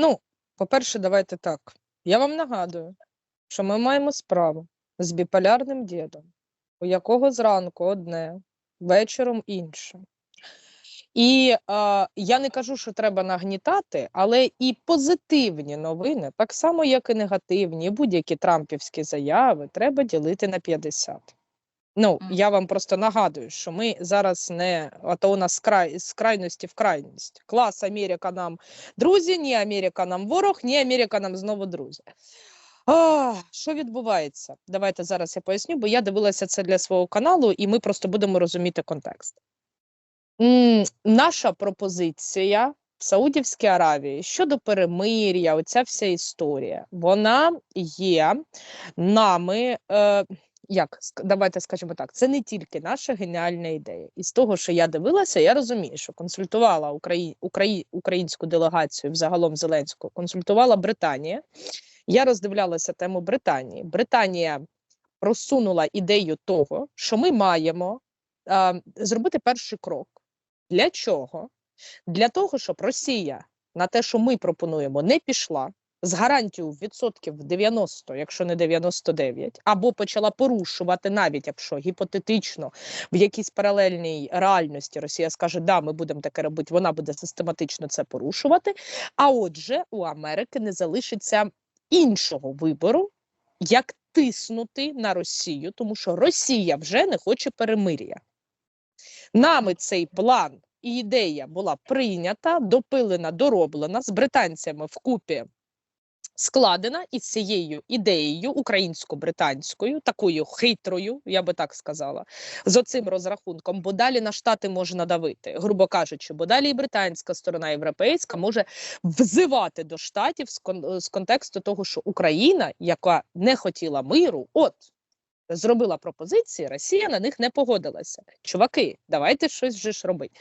Ну, по-перше, давайте так. Я вам нагадую, що ми маємо справу з біполярним дідом, у якого зранку одне, вечором інше. І е, я не кажу, що треба нагнітати, але і позитивні новини, так само як і негативні, будь-які трампівські заяви, треба ділити на 50. Ну, я вам просто нагадую, що ми зараз не а то у нас з, край, з крайності в крайність. Клас Америка нам друзі, ні Америка нам ворог, ні Америка нам знову друзі. А, що відбувається? Давайте зараз я поясню, бо я дивилася це для свого каналу, і ми просто будемо розуміти контекст. М, наша пропозиція в Саудівській Аравії щодо перемир'я, оця вся історія, вона є нами. Е, як давайте скажемо так, це не тільки наша геніальна ідея. І з того, що я дивилася, я розумію, що консультувала Украї... Украї... українську делегацію взагалом Зеленського, консультувала Британія. Я роздивлялася тему Британії. Британія просунула ідею того, що ми маємо а, зробити перший крок. Для чого? Для того, щоб Росія на те, що ми пропонуємо, не пішла з гарантією відсотків 90, якщо не 99, або почала порушувати, навіть якщо гіпотетично в якійсь паралельній реальності Росія скаже, да, ми будемо таке робити, вона буде систематично це порушувати. А отже, у Америки не залишиться іншого вибору, як тиснути на Росію, тому що Росія вже не хоче перемир'я. Нами цей план і ідея була прийнята, допилена, дороблена з британцями вкупі складена із цією ідеєю українсько-британською, такою хитрою, я би так сказала, з оцим розрахунком, бо далі на штати можна давити, грубо кажучи, бо далі і британська сторона європейська може взивати до штатів з, кон- з контексту того, що Україна, яка не хотіла миру, от. Зробила пропозиції, Росія на них не погодилася. Чуваки, давайте щось вже ж робити.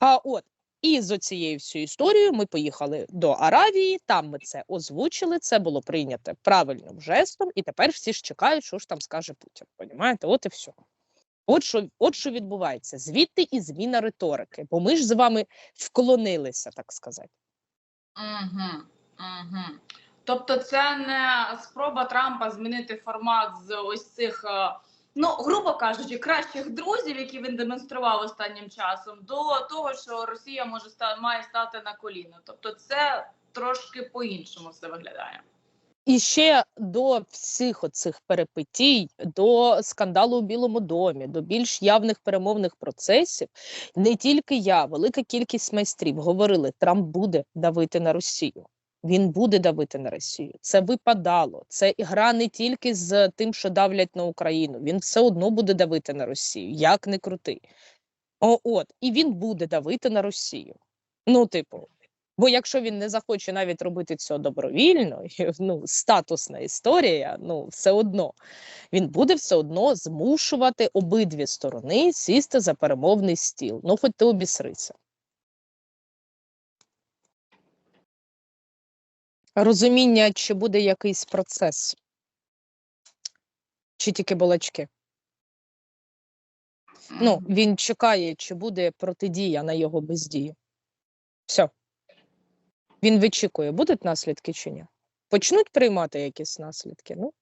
А от і з цією всією історією ми поїхали до Аравії. Там ми це озвучили. Це було прийнято правильним жестом, і тепер всі ж чекають, що ж там скаже Путін. Понімаєте? От і все. От що, от що відбувається. Звідти і зміна риторики, бо ми ж з вами вклонилися, так сказати. Угу, угу. Тобто, це не спроба Трампа змінити формат з ось цих, е, ну грубо кажучи, кращих друзів, які він демонстрував останнім часом, до того, що Росія може ста має стати на коліно. Тобто, це трошки по-іншому все виглядає. І ще до всіх оцих перепитій, до скандалу у Білому домі, до більш явних перемовних процесів, не тільки я, велика кількість майстрів говорили, Трамп буде давити на Росію. Він буде давити на Росію. Це випадало. Це гра не тільки з тим, що давлять на Україну. Він все одно буде давити на Росію, як не крути. О, от, і він буде давити на Росію. Ну, типу, Бо якщо він не захоче навіть робити цього добровільно, ну статусна історія, ну все одно він буде все одно змушувати обидві сторони сісти за перемовний стіл. Ну, хоч ти обісрися. Розуміння, чи буде якийсь процес, чи тільки балачки. Ну, він чекає, чи буде протидія на його бездію. Все. Він вичікує, будуть наслідки чи ні. Почнуть приймати якісь наслідки. Ну,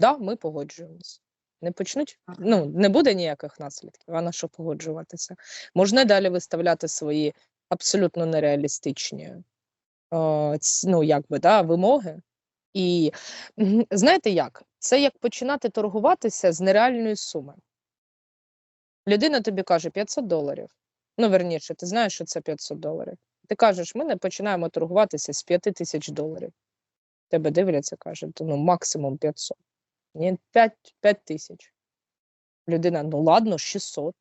да, ми погоджуємося. Не почнуть, ну, не буде ніяких наслідків, а на що погоджуватися. Можна далі виставляти свої абсолютно нереалістичні ну, якби, да, вимоги. І знаєте як? Це як починати торгуватися з нереальної суми. Людина тобі каже 500 доларів. Ну, верніше, ти знаєш, що це 500 доларів. Ти кажеш, ми не починаємо торгуватися з 5 тисяч доларів. Тебе дивляться, кажуть, ну максимум 500. Ні, 5, 5 тисяч. Людина, ну ладно, 600.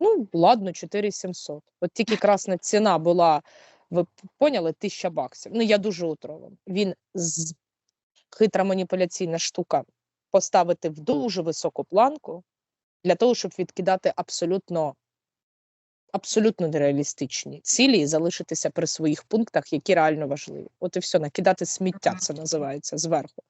Ну, ладно, 4700. От тільки красна ціна була, ви поняли, 1000 баксів. Ну, я дуже утровим. Він з хитра маніпуляційна штука поставити в дуже високу планку для того, щоб відкидати абсолютно абсолютно нереалістичні цілі і залишитися при своїх пунктах, які реально важливі. От і все, накидати сміття, це називається зверху.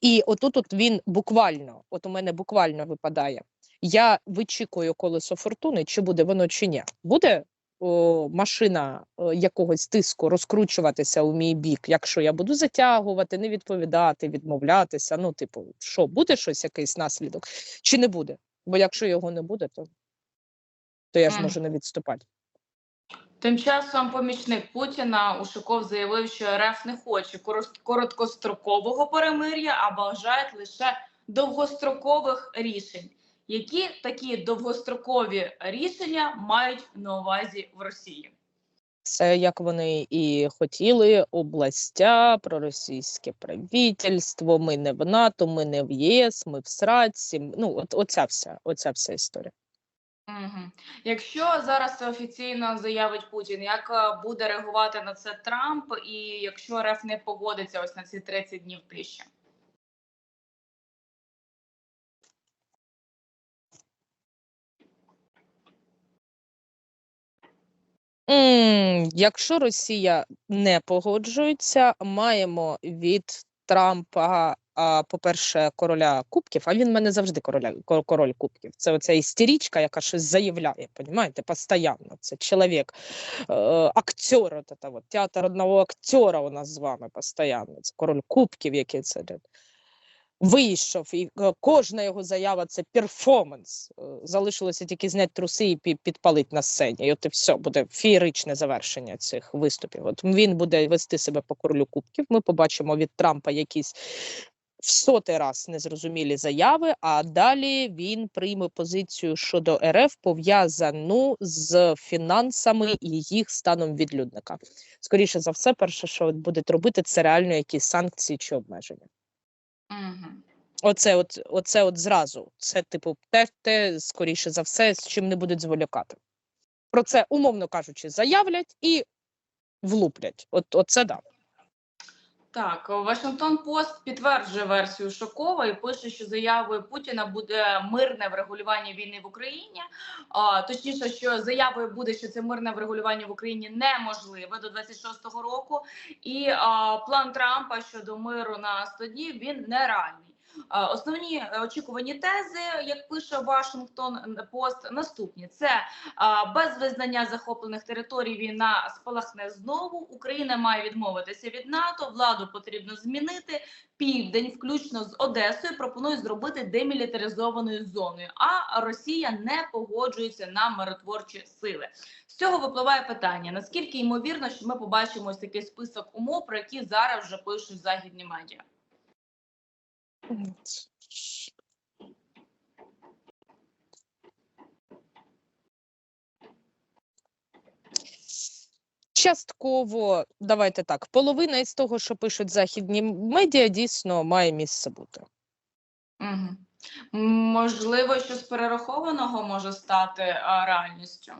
І отут от він буквально, от у мене буквально випадає. Я вичікую колесо фортуни, чи буде воно чи ні. Буде о, машина о, якогось тиску розкручуватися у мій бік, якщо я буду затягувати, не відповідати, відмовлятися. Ну, типу, що буде щось, якийсь наслідок, чи не буде? Бо якщо його не буде, то, то я ж можу не відступати. Тим часом помічник Путіна Ушаков заявив, що РФ не хоче короткострокового перемир'я, а бажають лише довгострокових рішень. Які такі довгострокові рішення мають на увазі в Росії? Це як вони і хотіли, областя, проросійське правительство, ми не в НАТО, ми не в ЄС, ми в сраці. Ну, от оця вся, оця вся історія. Угу. Якщо зараз це офіційно заявить Путін, як е, буде реагувати на це Трамп, і якщо РФ не погодиться ось на ці 30 днів тиші? Якщо Росія не погоджується, маємо від Трампа, а, по-перше, короля кубків, а він мене завжди короля, король кубків. Це оця істерічка, яка щось заявляє, понімаєте, постійно. Це чоловік, е, актер, от театр одного актера у нас з вами постійно. Це король кубків, який це вийшов, і е, кожна його заява це перформанс. Е, Залишилося тільки зняти труси і пі- підпалити на сцені. І от і все буде феєричне завершення цих виступів. От він буде вести себе по королю кубків. Ми побачимо від Трампа якісь в сотий раз незрозумілі заяви. А далі він прийме позицію щодо РФ пов'язану з фінансами і їх станом відлюдника. Скоріше за все, перше, що будуть робити, це реально якісь санкції чи обмеження. Оце от, оце от зразу. Це, типу, те, те, скоріше за все, з чим не будуть зволікати. Про це, умовно кажучи, заявлять і влуплять. От, оце да. Так, Вашингтон Пост підтверджує версію Шокова і пише, що заявою Путіна буде мирне врегулювання війни в Україні. А, точніше, що заявою буде, що це мирне врегулювання в Україні неможливе до 26-го року. І а, план Трампа щодо миру на 100 днів він нереальний. Основні е, очікувані тези, як пише Вашингтон Пост, наступні: це без визнання захоплених територій війна спалахне знову. Україна має відмовитися від НАТО. Владу потрібно змінити. Південь, включно з Одесою, пропонує зробити демілітаризованою зоною. А Росія не погоджується на миротворчі сили. З цього випливає питання: наскільки ймовірно, що ми побачимо ось такий список умов, про які зараз вже пишуть західні медіа. Частково, давайте так, половина із того, що пишуть західні медіа, дійсно має місце бути. Угу. Можливо, що з перерахованого може стати а, реальністю.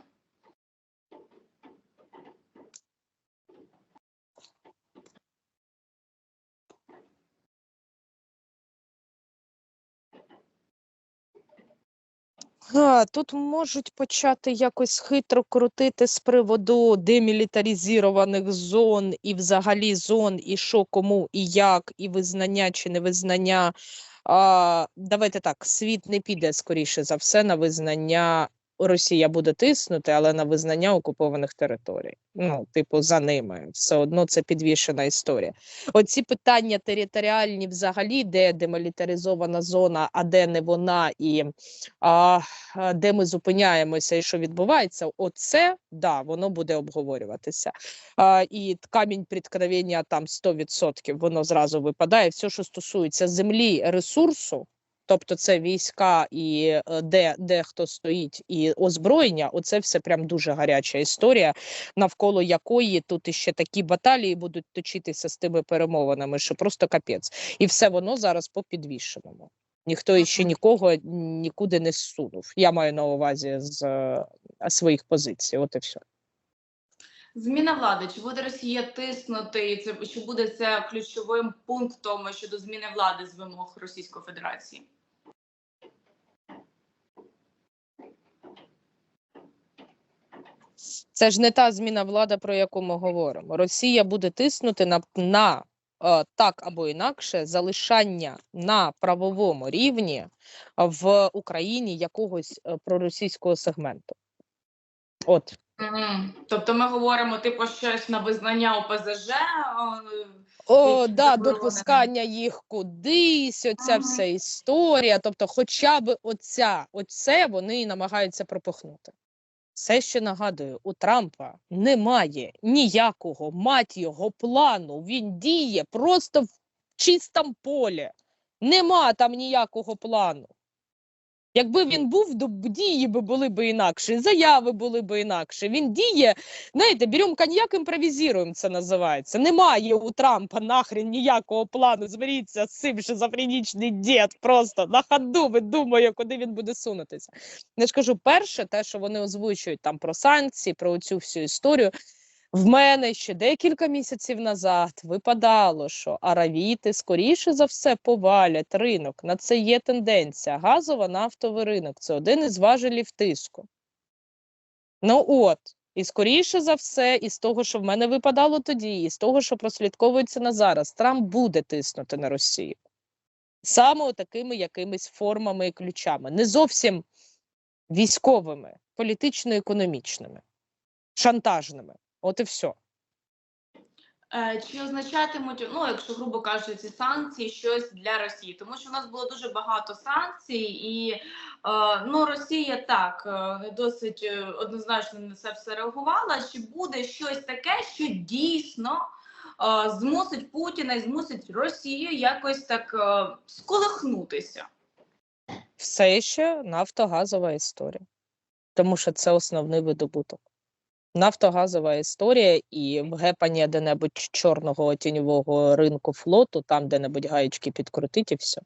Тут можуть почати якось хитро крутити з приводу демілітаризованих зон і взагалі зон, і що кому, і як, і визнання чи невизнання. А, давайте так, світ не піде скоріше за все на визнання. Росія буде тиснути, але на визнання окупованих територій. Ну, типу, за ними все одно це підвішена історія. Оці питання територіальні, взагалі, де демілітаризована зона, а де не вона, і а, де ми зупиняємося і що відбувається, оце да, воно буде обговорюватися. А, і камінь приткновення там 100%, воно зразу випадає. Все, що стосується землі, ресурсу, тобто це війська і е, де, де хто стоїть, і озброєння, оце все прям дуже гаряча історія, навколо якої тут іще такі баталії будуть точитися з тими перемовинами, що просто капець. І все воно зараз по підвішеному. Ніхто іще нікого нікуди не зсунув. Я маю на увазі з е, своїх позицій. От і все. Зміна влади. Чи буде Росія тиснути? І це чи буде це ключовим пунктом щодо зміни влади з вимог Російської Федерації? Це ж не та зміна влади, про яку ми говоримо. Росія буде тиснути на, на е, так або інакше залишання на правовому рівні в Україні якогось е, проросійського сегменту. От. Тобто ми говоримо типу щось на визнання ОПЗЖ. е, О, да, допускання їх кудись, оця Ага. вся історія. Тобто, хоча б оця, оце вони і намагаються пропихнути. Все ще нагадую, у Трампа немає ніякого мать його плану. Він діє просто в чистому полі. Нема там ніякого плану. Якби він був, то дії би були б інакші, заяви були б інакші. Він діє, знаєте, беремо коньяк, імпровізуємо, це називається. Немає у Трампа нахрен ніякого плану. Зберіться з цим шизофренічний дід просто на ходу видумує, куди він буде сунутися. Я ж кажу, перше, те, що вони озвучують там про санкції, про цю всю історію. В мене ще декілька місяців назад випадало, що аравіти скоріше за все повалять ринок. На це є тенденція. Газово нафтовий ринок це один із важелів тиску. Ну от, і скоріше за все, із того, що в мене випадало тоді, і з того, що прослідковується на зараз, Трамп буде тиснути на Росію. Саме такими якимись формами і ключами, не зовсім військовими, політично-економічними, шантажними. От і все. Чи означатимуть, ну якщо грубо кажучи, ці санкції щось для Росії? Тому що в нас було дуже багато санкцій, і е, ну Росія так е, досить е, однозначно на це все реагувала. Чи буде щось таке, що дійсно змусить Путіна і змусить Росію якось так сколихнутися? Все ще нафтогазова історія, тому що це основний видобуток. Нафтогазова історія і вгепання де-небудь чорного тіньового ринку флоту, там де-небудь гаєчки підкрутить і все.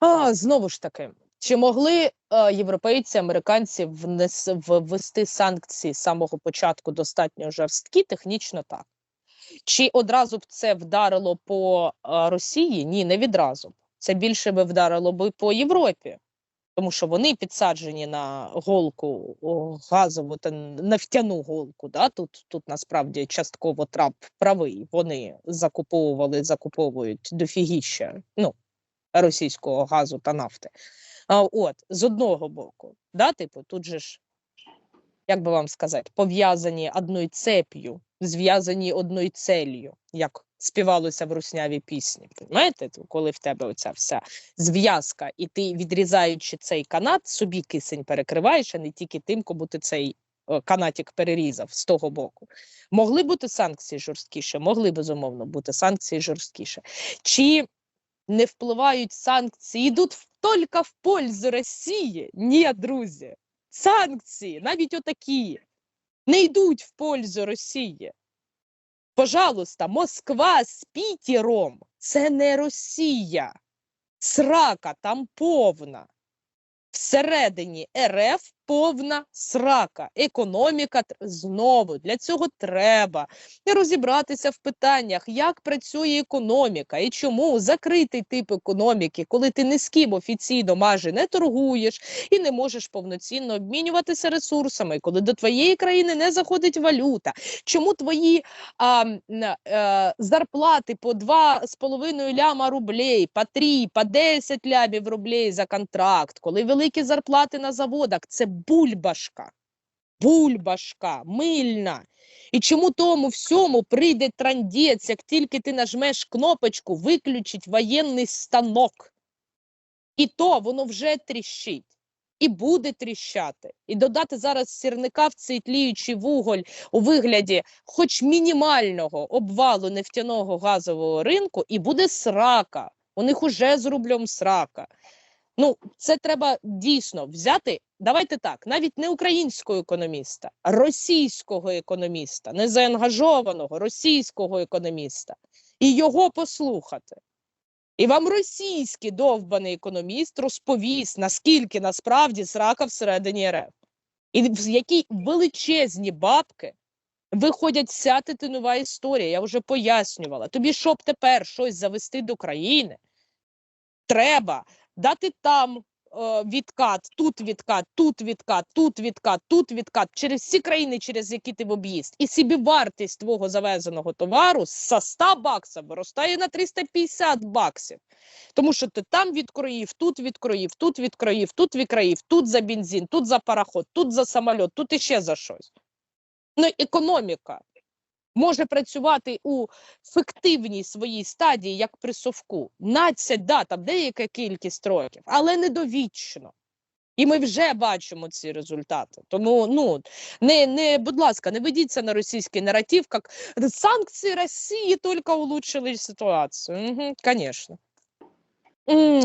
А, знову ж таки, чи могли е, європейці, американці внес, ввести санкції з самого початку достатньо жорсткі? Технічно так. Чи одразу б це вдарило по е, Росії? Ні, не відразу. Це більше би вдарило би по Європі, тому що вони підсаджені на голку газову та нафтяну голку. Да? Тут, тут насправді частково Трамп правий. Вони закуповували, закуповують дофігіща ну, російського газу та нафти. А, от, з одного боку, да, типу, тут же ж, як би вам сказати, пов'язані одною цеп'ю, зв'язані одною целью, як співалося в руснявій пісні. Знаєте, коли в тебе оця вся зв'язка, і ти, відрізаючи цей канат, собі кисень перекриваєш, а не тільки тим, кому ти цей е, канатик перерізав з того боку. Могли бути санкції жорсткіше, могли безумовно бути санкції жорсткіше. Чи не впливають санкції, йдуть тільки в пользу Росії? Ні, друзі. Санкції, навіть отакі, не йдуть в пользу Росії. Пожалуйста, Москва з Пітером це не Росія. Срака там повна. Всередині РФ повна срака. Економіка знову для цього треба розібратися в питаннях, як працює економіка і чому закритий тип економіки, коли ти ні з ким офіційно майже не торгуєш і не можеш повноцінно обмінюватися ресурсами, коли до твоєї країни не заходить валюта. Чому твої а, м, е, зарплати по 2,5 ляма рублей, по 3, по 10 лямів рублей за контракт, коли великі зарплати на заводах, це бульбашка. Бульбашка, мильна. І чому тому всьому прийде трандець, як тільки ти нажмеш кнопочку виключить воєнний станок. І то воно вже тріщить. І буде тріщати. І додати зараз сірника в цей тліючий вуголь у вигляді хоч мінімального обвалу нефтяного газового ринку, і буде срака. У них уже з рублем срака. Ну, це треба дійсно взяти. Давайте так, навіть не українського економіста, а російського економіста, незаангажованого російського економіста, і його послухати. І вам російський довбаний економіст розповість, наскільки насправді срака всередині РФ, і в які величезні бабки виходять вся титинова історія. Я вже пояснювала. Тобі щоб тепер щось завести до країни, треба дати там е, відкат, тут відкат, тут відкат, тут відкат, тут відкат через всі країни, через які ти в об'їзд, і собі вартість твого завезеного товару з 100 баксів виростає на 350 баксів. Тому що ти там відкроїв, тут відкроїв, тут відкроїв, тут відкроїв, тут за бензин, тут за пароход, тут за самоліт, тут іще за щось. Ну, економіка може працювати у фіктивній своїй стадії, як при совку. Надцять, да, там деяка кількість років, але не довічно. І ми вже бачимо ці результати. Тому ну не, не будь ласка, не ведіться на російський наратив, як санкції Росії тільки улучшили ситуацію. Угу, Звісно.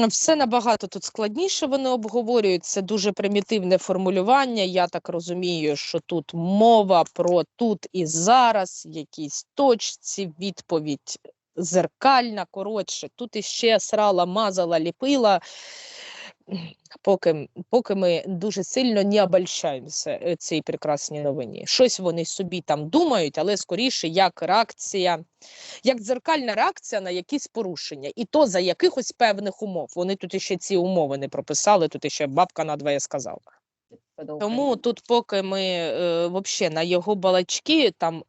Все набагато тут складніше вони обговорюють. Це дуже примітивне формулювання. Я так розумію, що тут мова про тут і зараз, якісь точці, відповідь зеркальна. Коротше, тут іще срала, мазала, ліпила. Поки, поки ми дуже сильно не обольщаємося е, цій прекрасній новині. Щось вони собі там думають, але скоріше як реакція як дзеркальна реакція на якісь порушення, і то за якихось певних умов. Вони тут іще ці умови не прописали, тут іще бабка надвоє сказала. Тому тут, поки ми е, вообще на його балачки, там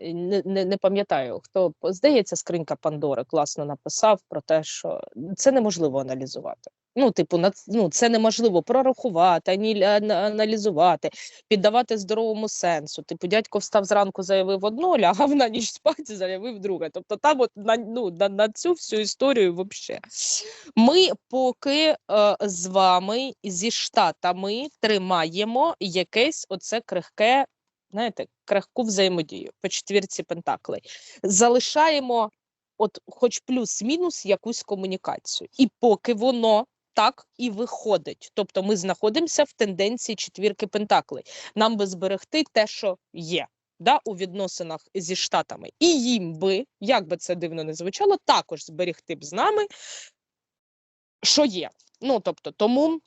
не, не, не пам'ятаю, хто здається, скринька Пандори класно написав про те, що це неможливо аналізувати. Ну, типу, на ну, це неможливо прорахувати, аналізувати, піддавати здоровому сенсу. Типу, дядько встав зранку, заявив одно, лягав на ніч спати, заявив друге. Тобто, там от на, ну, на, на цю всю історію взагалі. Ми поки е, з вами зі штатами тримаємо якесь оце крихке, знаєте, крихку взаємодію по четвірці пентаклей. Залишаємо, от, хоч плюс-мінус, якусь комунікацію. І поки воно. Так і виходить. Тобто ми знаходимося в тенденції четвірки пентаклей. Нам би зберегти те, що є да, у відносинах зі штатами. І їм би, як би це дивно не звучало, також зберегти б з нами що є. Ну тобто, тому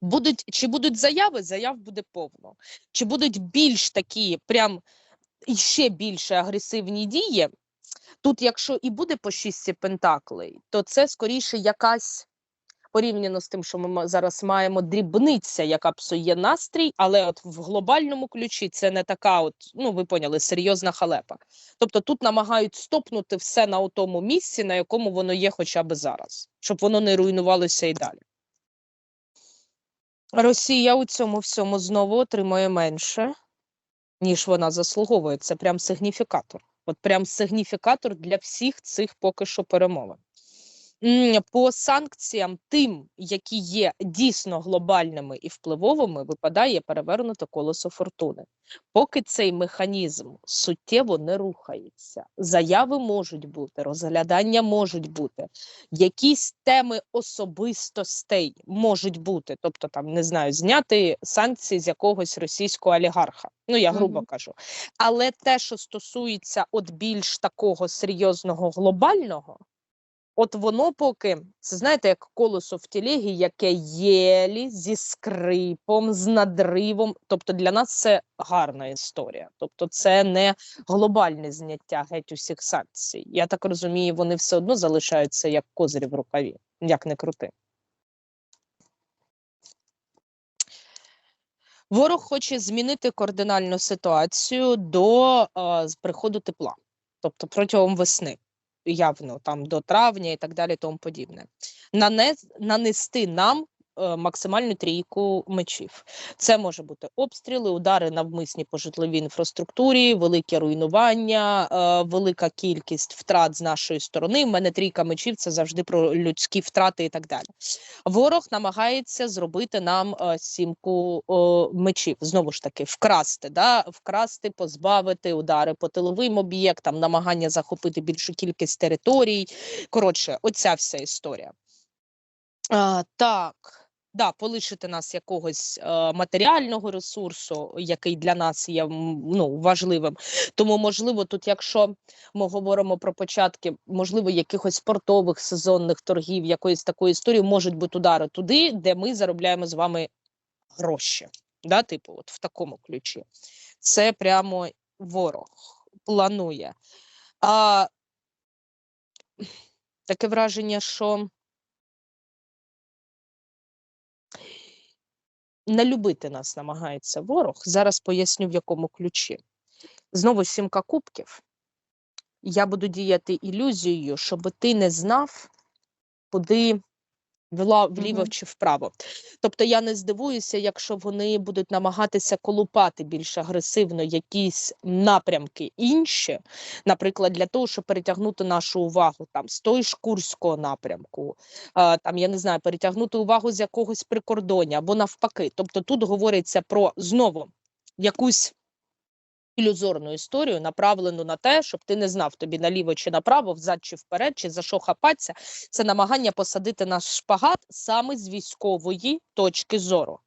будуть чи будуть заяви, заяв буде повно. Чи будуть більш такі, прям іще більше агресивні дії. Тут, якщо і буде по шістці пентаклей, то це скоріше якась порівняно з тим, що ми зараз маємо дрібниця, яка псує настрій, але от в глобальному ключі це не така, от ну ви поняли, серйозна халепа. Тобто тут намагають стопнути все на тому місці, на якому воно є хоча б зараз, щоб воно не руйнувалося і далі. Росія у цьому всьому знову отримує менше, ніж вона заслуговує. Це прям сигніфікатор. От прям сигніфікатор для всіх цих поки що перемовин. По санкціям, тим, які є дійсно глобальними і впливовими, випадає перевернуте колесо фортуни. Поки цей механізм суттєво не рухається, заяви можуть бути, розглядання можуть бути, якісь теми особистостей можуть бути, тобто там не знаю, зняти санкції з якогось російського олігарха. Ну я грубо Мгм. кажу. Але те, що стосується от більш такого серйозного глобального. От воно поки, це знаєте, як колесо в тілегі, яке єлі зі скрипом, з надривом. Тобто для нас це гарна історія. Тобто, це не глобальне зняття геть усіх санкцій. Я так розумію, вони все одно залишаються як козирі в рукаві, як не крути. Ворог хоче змінити кардинальну ситуацію до е, приходу тепла, тобто протягом весни явно там до травня і так далі, тому подібне. Нанес, нанести нам максимальну трійку мечів. Це може бути обстріли, удари навмисні по житловій інфраструктурі, велике руйнування, е, велика кількість втрат з нашої сторони. У мене трійка мечів це завжди про людські втрати і так далі. Ворог намагається зробити нам е, сімку е, мечів. Знову ж таки, вкрасти, да? вкрасти, позбавити удари по тиловим об'єктам, намагання захопити більшу кількість територій. Коротше, оця вся історія. А, так. Да, полишити нас якогось е, матеріального ресурсу, який для нас є ну, важливим. Тому, можливо, тут, якщо ми говоримо про початки, можливо, якихось портових сезонних торгів, якоїсь такої історії, можуть бути удари туди, де ми заробляємо з вами гроші. Да, типу, от в такому ключі. Це прямо ворог планує. А, таке враження, що не любити нас намагається ворог. Зараз поясню в якому ключі. Знову сімка кубків. Я буду діяти ілюзією, щоб ти не знав, куди вліво чи вправо. Тобто я не здивуюся, якщо вони будуть намагатися колупати більш агресивно якісь напрямки інші, наприклад, для того, щоб перетягнути нашу увагу там з той ж курського напрямку, там я не знаю, перетягнути увагу з якогось прикордоння або навпаки. Тобто тут говориться про знову якусь ілюзорну історію, направлену на те, щоб ти не знав тобі наліво чи направо, взад чи вперед, чи за що хапатися. Це намагання посадити наш шпагат саме з військової точки зору.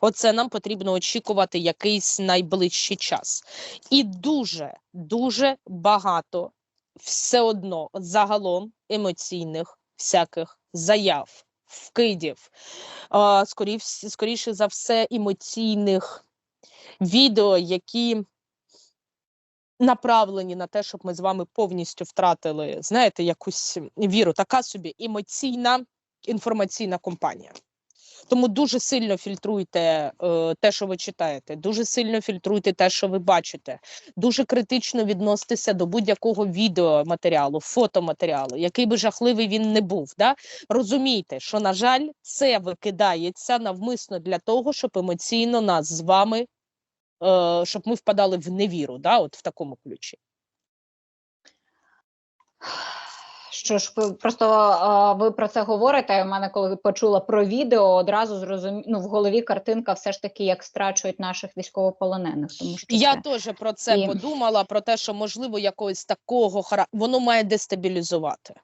Оце нам потрібно очікувати якийсь найближчий час. І дуже, дуже багато все одно загалом емоційних всяких заяв, вкидів, скоріше за все, емоційних відео, які направлені на те, щоб ми з вами повністю втратили, знаєте, якусь віру. Така собі емоційна інформаційна компанія. Тому дуже сильно фільтруйте е, те, що ви читаєте, дуже сильно фільтруйте те, що ви бачите. Дуже критично відноситеся до будь-якого відеоматеріалу, фотоматеріалу, який би жахливий він не був. Да? Розумійте, що, на жаль, це викидається навмисно для того, щоб емоційно нас з вами, щоб ми впадали в невіру, да? от в такому ключі. Що ж, просто а, ви про це говорите. У мене, коли почула про відео, одразу зрозумі... ну, в голові картинка все ж таки, як страчують наших військовополонених. Тому що Я це... теж про це І- подумала, про те, що можливо якогось такого хара... воно має дестабілізувати.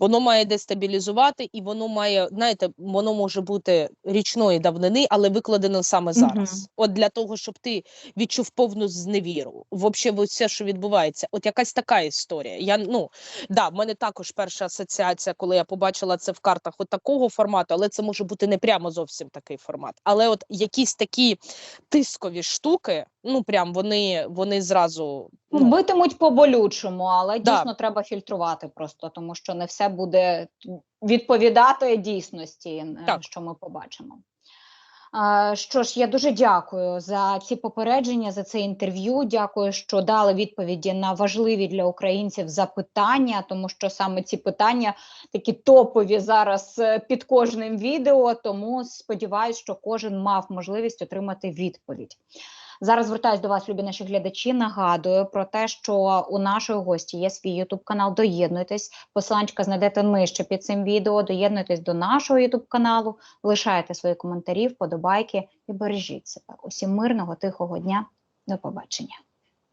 Воно має дестабілізувати, і воно має, знаєте, воно може бути річної давнини, але викладено саме зараз. Мгм. От для того, щоб ти відчув повну зневіру. Взагалі, все, що відбувається, от якась така історія. Я ну да, в мене також перша асоціація, коли я побачила це в картах, от такого формату, але це може бути не прямо зовсім такий формат. Але от якісь такі тискові штуки, ну прям вони, вони зразу Ну, ну, битимуть по болючому, але Да. дійсно треба фільтрувати просто, тому що не все буде відповідати дійсності, е, Так. що ми побачимо. Що ж, я дуже дякую за ці попередження, за це інтерв'ю. Дякую, що дали відповіді на важливі для українців запитання, тому що саме ці питання такі топові зараз е, під кожним відео. Тому сподіваюся, що кожен мав можливість отримати відповідь. Зараз звертаюсь до вас, любі наші глядачі. Нагадую про те, що у нашої гості є свій ютуб канал. Доєднуйтесь. Посиланчика знайдете нижче під цим відео. Доєднуйтесь до нашого ютуб каналу, лишайте свої коментарі, вподобайки і бережіть себе. Усім мирного, тихого дня. До побачення.